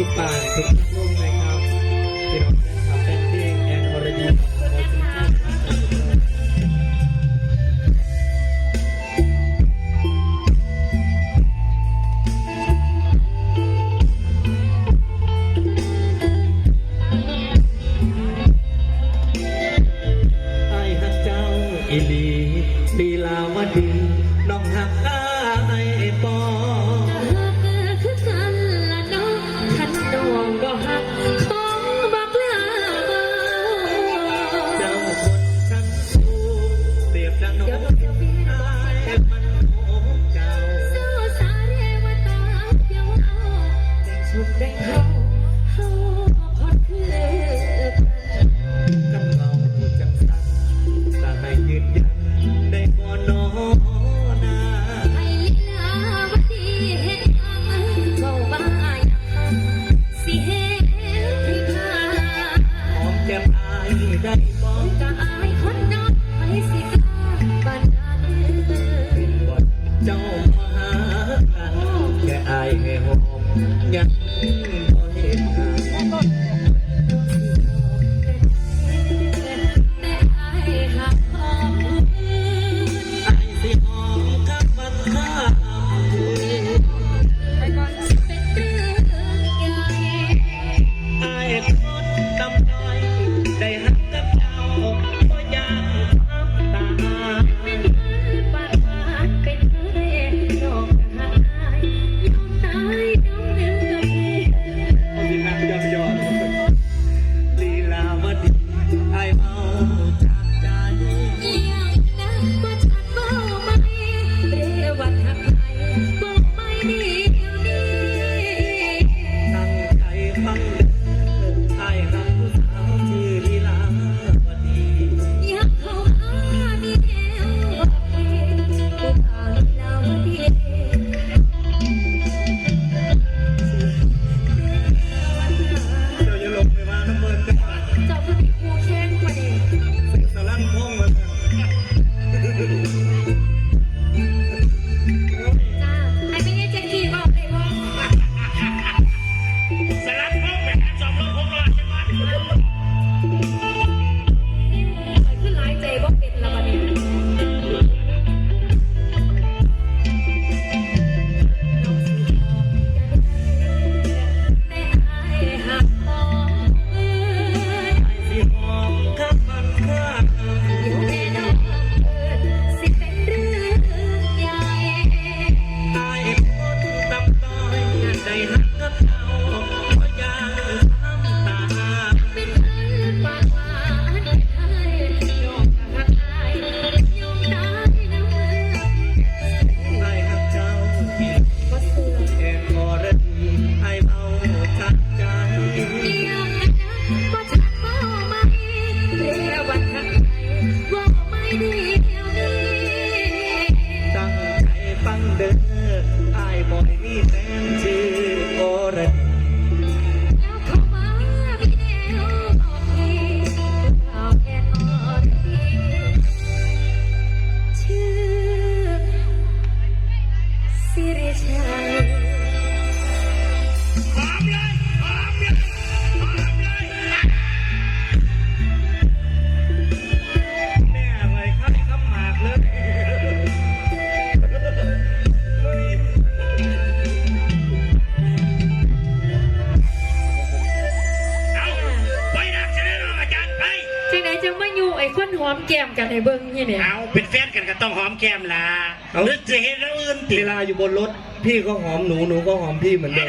สิบบาททุกลูกเลยครับพี่น้องชาวแฟนเพลงแอนอรดีอีลีลีลาวดี น้องหักอ้ายปอ Be mine. แค่อายแค่หอมยัง คนหอมแก้มกันให้เบิ้งนี่เนี่ยเอาเป็นแฟนกันก็ต้องหอมแก้มล่ะหรือจะเห็นแล้วอื่นติเวลาอยู่บนรถ พี่ก็หอมหนูหนูก็หอมพี่เหมือนเดิม